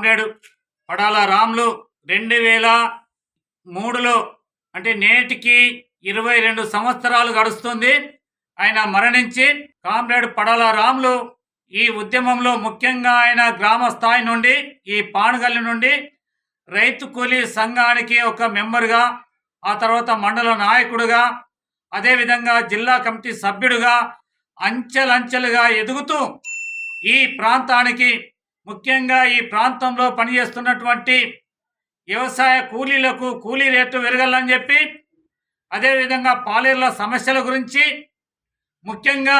Comrade Padala Ramulu రెండు వేల మూడులో అంటే నేటికి ఇరవై రెండు సంవత్సరాలు గడుస్తుంది. ఆయన మరణించి కామ్రేడ్ పడాల రాములు ఈ ఉద్యమంలో ముఖ్యంగా ఆయన గ్రామ స్థాయి నుండి ఈ పానుగల్లి నుండి రైతు కూలీ సంఘానికి ఒక మెంబర్గా ఆ తర్వాత మండల నాయకుడుగా అదేవిధంగా జిల్లా కమిటీ సభ్యుడిగా అంచెలంచెలుగా ఎదుగుతూ ఈ ప్రాంతానికి ముఖ్యంగా ఈ ప్రాంతంలో పనిచేస్తున్నటువంటి వ్యవసాయ కూలీలకు కూలీ రేటు పెరగాలని చెప్పి అదేవిధంగా పాలేర్ల సమస్యల గురించి ముఖ్యంగా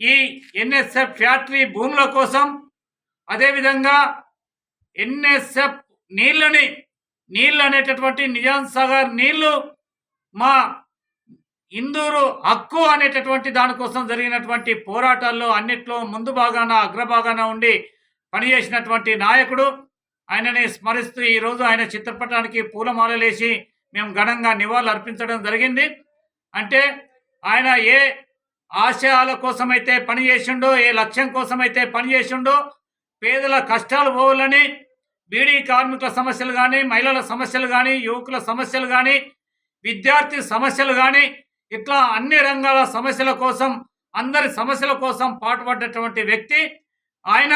ఈ ఎన్ఎస్ఎఫ్ ఫ్యాక్టరీ భూముల కోసం అదేవిధంగా ఎన్ఎస్ఎఫ్ నీళ్ళని నీళ్ళు అనేటటువంటి నిజాం సాగర్ నీళ్ళు మా ఇందూరు హక్కు అనేటటువంటి దానికోసం జరిగినటువంటి పోరాటాల్లో అన్నిట్లో ముందు భాగాన అగ్రభాగాన ఉండి పనిచేసినటువంటి నాయకుడు. ఆయనని స్మరిస్తూ ఈరోజు ఆయన చిత్రపటానికి పూలమాలలేసి మేము ఘనంగా నివాళులు అర్పించడం జరిగింది. అంటే ఆయన ఏ ఆశయాల కోసమైతే పనిచేసిండో ఏ లక్ష్యం కోసమైతే పనిచేసిండో పేదల కష్టాలు పోవాలని బీడీ కార్మికుల సమస్యలు కానీ మహిళల సమస్యలు కానీ యువకుల సమస్యలు కానీ విద్యార్థి సమస్యలు కానీ ఇట్లా అన్ని రంగాల సమస్యల కోసం అందరి సమస్యల కోసం పాటుపడ్డటువంటి వ్యక్తి. ఆయన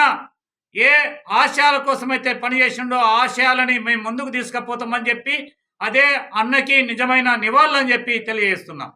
ఏ ఆశయాల కోసమైతే పనిచేసిండో ఆ ఆశయాలని మేము ముందుకు తీసుకుపోతామని చెప్పి అదే అన్నకి నిజమైన నివాళులని చెప్పి తెలియజేస్తున్నాం.